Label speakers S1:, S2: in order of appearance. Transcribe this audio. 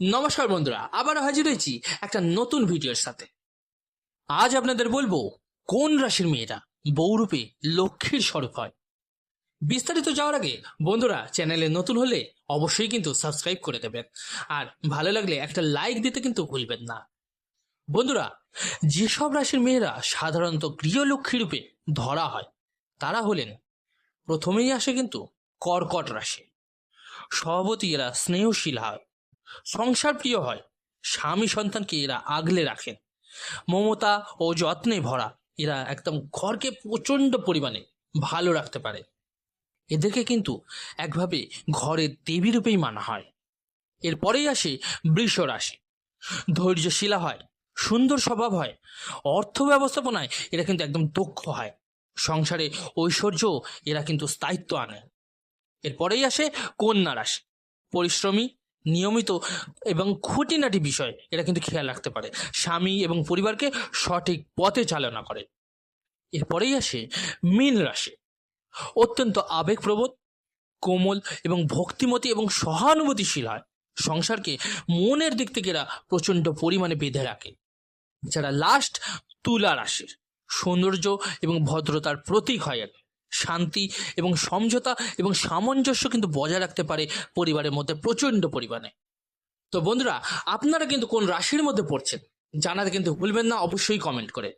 S1: নমস্কার বন্ধুরা আবার হাজির হয়েছি একটা নতুন ভিডিওর সাথে। আজ আপনাদের বলব, কোন রাশির মেয়েরা বৌরূপে লক্ষ্মীর স্বরূপ হয়? বিস্তারিত যাওয়ার আগে, বন্ধুরা, চ্যানেলে নতুন হলে অবশ্যই কিন্তু সাবস্ক্রাইব করে দেবেন। আর ভালো লাগলে একটা লাইক দিতে কিন্তু ভুলবেন না। বন্ধুরা, যেসব রাশির মেয়েরা সাধারণত গৃহলক্ষ্মী রূপে ধরা হয়, তারা হলেন, প্রথমেই আসে কিন্তু কর্কট রাশি। স্বভাবতই এরা স্নেহশীল হয় সংসার প্রিয় হয়। স্বামী সন্তানকে এরা আগলে রাখেন মমতা ও যত্নে ভরা, এরা একদম ঘরকে প্রচণ্ড পরিমাণে ভালো রাখতে পারে। এদেরকে কিন্তু একভাবে ঘরের দেবী রূপেই মানা হয়। এরপরেই আসে বৃষ রাশি। ধৈর্যশীলা হয়, সুন্দর স্বভাব হয়, অর্থ ব্যবস্থাপনায় এরা কিন্তু একদম দক্ষ হয়। সংসারে ঐশ্বর্য এরা কিন্তু স্থায়িত্ব আনে। এরপরেই আসে কন্যা রাশি। পরিশ্রমী নিয়মিত এবং খুঁটিনাটি বিষয়, এটা কিন্তু খেয়াল রাখতে পারে। স্বামী এবং পরিবারকে সঠিক পথে চালনা করে। এরপরেই আসে মীন রাশি। অত্যন্ত আবেগপ্রবণ, কোমল এবং ভক্তিমতী এবং সহানুভূতিশীল হয়। সংসারকে মনের দিক থেকে এরা প্রচণ্ড পরিমাণে বেঁধে রাখে। যারা লাস্ট তুলা রাশির। সৌন্দর্য এবং ভদ্রতার প্রতীক হয় এরা। শান্তি এবং সমঝোতা এবং সামঞ্জস্য কিন্তু বজায় রাখতে পারে পরিবারের মধ্যে, প্রচণ্ড পরিমাণে। তো বন্ধুরা, আপনারা কিন্তু কোন রাশির মধ্যে পড়ছেন জানাতে কিন্তু ভুলবেন না, অবশ্যই কমেন্ট করে।